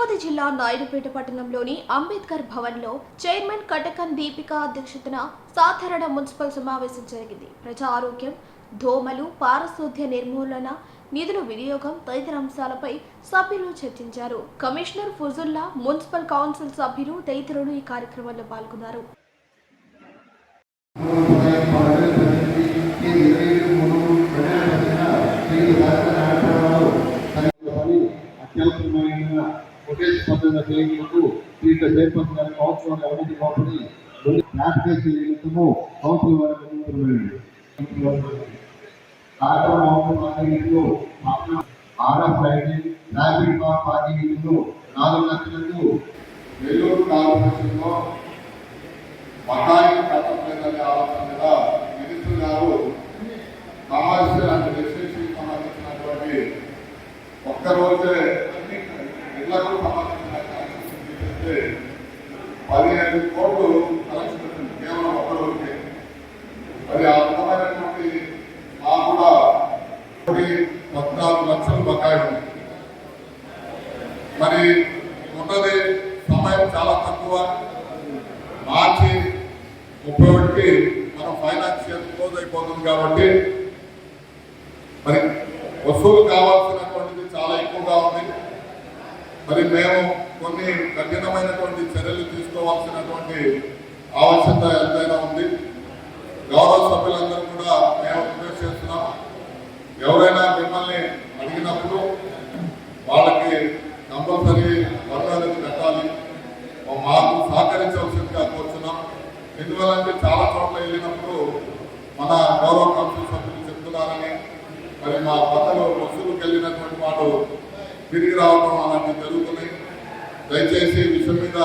తిరుపతి జిల్లా నాయుడుపేట పట్టణంలోని అంబేద్కర్ భవన్లో చైర్మన్ కటకన్ దీపిక అధ్యక్షతన సాధారణ మున్సిపల్ సమావేశం జరిగింది. ప్రజా ఆరోగ్యం దోమలు పారిశుద్ధ్య నిర్మూలన నిధుల వినియోగం తదితర అంశాలపై సభ్యులు చర్చించారు. కమిషనర్ ఫుజుల్లా మున్సిపల్ కౌన్సిల్ సభ్యులు తదితరులు ఈ కార్యక్రమంలో పాల్గొన్నారు. చేయటకు దీంట్లో చైర్పర్సన్ గారి కౌన్సిల్ వారి అనుమతి లోపలి క్లాసిఫికేషన్ నిమిత్తము కౌన్సిల్ వారి అనుమతి కార్యక్రమం ఆర్ఎఫ్ లైటింగ్ నాలుగు లక్షలకు నెల్లూరు కార్పొరేషన్లో బకాయి కట్టలేదనే ఆలోచన మినిస్టర్ గారు అండ్ రెసిడెన్షియల్ సంబంధించినటువంటి ఒక్క రోజే అన్ని ఇళ్ళకు పదిహేను కోట్లు కలెక్షన్ కేవలం ఒక్క రోజుకే. మరి ఆ విధమైనటువంటి మా కూడా ఒకటి పద్నాలుగు లక్షలు బకాయి ఉంది మరి ఉన్నది సమయం చాలా తక్కువ. మార్చి ముప్పై ఒకటికి మనం ఫైనాన్షియల్ క్లోజ్ అయిపోతుంది కాబట్టి మరి వసూలు కావాల్సినటువంటిది చాలా ఎక్కువగా ఉంది. మరి మేము కొన్ని కఠినమైనటువంటి చర్యలు తీసుకోవాల్సినటువంటి ఆవశ్యకత ఎంతైనా ఉంది. గౌరవ సభ్యులందరూ కూడా మేము రిక్వెస్ట్ చేస్తున్నాం. ఎవరైనా మిమ్మల్ని అడిగినప్పుడు వాళ్ళకి కంపల్సరీ వర్ణాలకు కట్టాలి. మాకు సహకరించవలసిందిగా కోరుతున్నాం ఎందువల్లంటే చాలా చోట్ల వెళ్ళినప్పుడు మన గౌరవ కౌన్సిల్ సభ్యులు చెప్తున్నారని మరి మా పక్కన వసూలుకి వెళ్ళినటువంటి వాడు తిరిగి రావడం అలాంటివి జరుగుతున్నాయి. దయచేసి విషయం మీద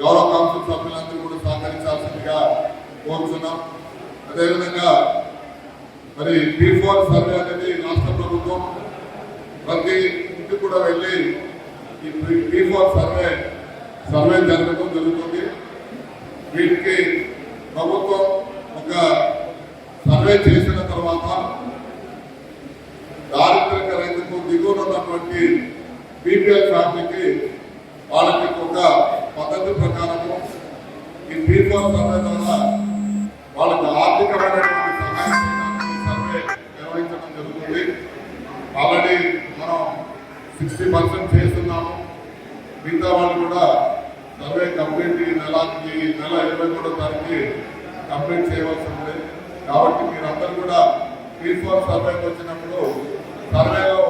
గౌరవ కౌన్సిల్ సభ్యులందరూ కూడా సహకరించాల్సిందిగా కోరుతున్నాం. అదేవిధంగా మరి పీ ఫోర్ సర్వే అనేది రాష్ట్ర ప్రభుత్వం ప్రతి ఇంటికి కూడా వెళ్ళి ఈ పీ ఫోర్ సర్వే సర్వే జరగడం జరుగుతుంది. వీటికి ప్రభుత్వం ఒక సర్వే చేసిన తర్వాత దారిద్రక రైతుకు దిగువన ఉన్నటువంటి బీపీఎల్ ఫ్యామిలీకి వాళ్ళకి ఒక పద్ధతి ప్రకారము ఈ బీఫోర్ వాళ్ళకి ఆర్థికమైనటువంటి సహాయం సర్వే నిర్వహించడం జరుగుతుంది. ఆల్రెడీ మనం సిక్స్టీ పర్సెంట్ చేస్తున్నాము. మిగతా వాళ్ళు కూడా సర్వే కంప్లీట్ ఈ నెల ఈ నెల ఇరవై మూడో తారీఖు కంప్లీట్ చేయవలసి ఉంది. కాబట్టి మీరందరూ కూడా పీ ఫోర్ సర్వేకి వచ్చినప్పుడు సర్వేలో